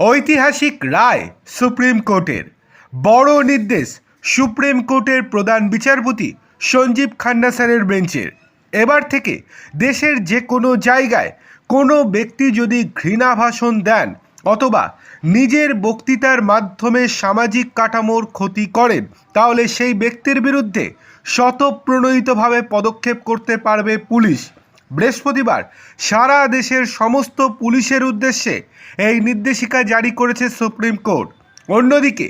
ঐতিহাসিক রায় সুপ্রিম কোর্টের। বড় নির্দেশ সুপ্রিম কোর্টের প্রধান বিচারপতি সঞ্জীব খান্না স্যারের বেঞ্চের। এবার থেকে দেশের যে কোনো জায়গায় কোনো ব্যক্তি যদি ঘৃণা ভাষণ দেন অথবা নিজের বক্তৃতার মাধ্যমে সামাজিক কাঠামোর ক্ষতি করেন, তাহলে সেই ব্যক্তির বিরুদ্ধে শতপ্রণোদিতভাবে পদক্ষেপ করতে পারবে পুলিশ। বৃহস্পতিবার সারা দেশের সমস্ত পুলিশের উদ্দেশ্যে এই নির্দেশিকা জারি করেছে সুপ্রিম কোর্ট। অন্যদিকে,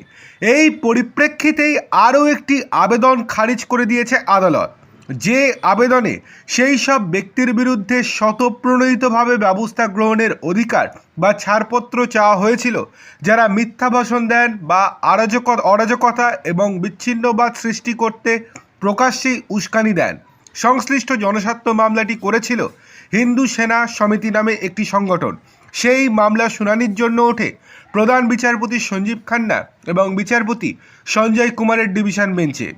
এই পরিপ্রেক্ষিতেই আরও একটি আবেদন খারিজ করে দিয়েছে আদালত। যে আবেদনে সেই সব ব্যক্তির বিরুদ্ধে শতপ্রণোদিতভাবে ব্যবস্থা গ্রহণের অধিকার বা ছাড়পত্র চাওয়া হয়েছিল, যারা মিথ্যা ভাষণ দেন বা অরাজক অরাজকতা এবং বিচ্ছিন্নবাদ সৃষ্টি করতে প্রকাশ্যেই উস্কানি দেন। সংশ্লিষ্ট জনস্বার্থ মামলাটি করেছিল হিন্দু সেনা সমিতি নামে একটি সংগঠন। সেই মামলা শুনানির জন্য ওঠে প্রধান বিচারপতি সঞ্জীব খান্না এবং বিচারপতি সঞ্জয় কুমারের ডিভিশন বেঞ্চে।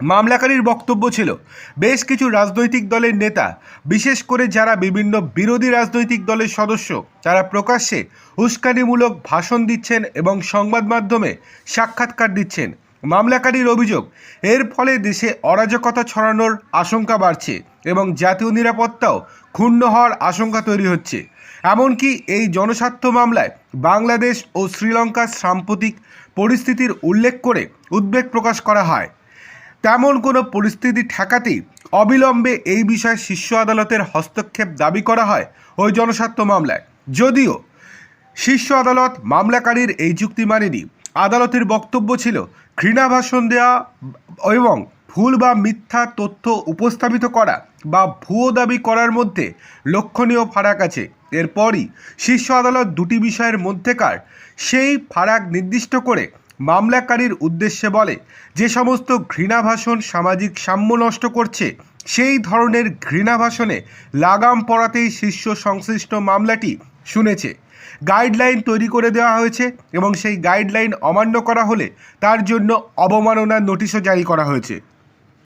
মামলাকারীর বক্তব্য ছিল, বেশ কিছু রাজনৈতিক দলের নেতা, বিশেষ করে যারা বিভিন্ন বিরোধী রাজনৈতিক দলের সদস্য, তারা প্রকাশ্যে উস্কানিমূলক ভাষণ দিচ্ছেন এবং সংবাদ মাধ্যমে সাক্ষাৎকার দিচ্ছেন। মামলাকারীর অভিযোগ, এর ফলে দেশে অরাজকতা ছড়ানোর আশঙ্কা বাড়ছে এবং জাতীয় নিরাপত্তাও ক্ষুণ্ণ হওয়ার আশঙ্কা তৈরি হচ্ছে। এমনকি এই জনস্বার্থ মামলায় বাংলাদেশ ও শ্রীলঙ্কার সাম্প্রতিক পরিস্থিতির উল্লেখ করে উদ্বেগ প্রকাশ করা হয়। তেমন কোনো পরিস্থিতি ঠেকাতেই অবিলম্বে এই বিষয়ে শীর্ষ আদালতের হস্তক্ষেপ দাবি করা হয় ওই জনস্বার্থ মামলায়। যদিও শীর্ষ আদালত মামলাকারীর এই যুক্তি মানেনি আদালতের বক্তব্য ছিল ঘৃণা ভাষণ দেওয়া এবং ভুল বা মিথ্যা তথ্য উপস্থাপিত করা বা ভুয়ো দাবি করার মধ্যে লক্ষণীয় ফারাক আছে। এরপরই শীর্ষ আদালত দুটি বিষয়ের মধ্যেকার সেই ফারাক নির্দিষ্ট করে মামলাকারীর উদ্দেশ্যে বলে, যে সমস্ত ঘৃণা ভাষণ সামাজিক সাম্য নষ্ট করছে, সেই ধরনের ঘৃণা ভাষণে লাগাম পড়াতেই শীর্ষ সংশ্লিষ্ট মামলাটি শুনেছে। গাইডলাইন তৈরি করে দেওয়া হয়েছে এবং সেই গাইডলাইন অমান্য করা হলে তার জন্য অবমাননার নোটিশও জারি করা হয়েছে।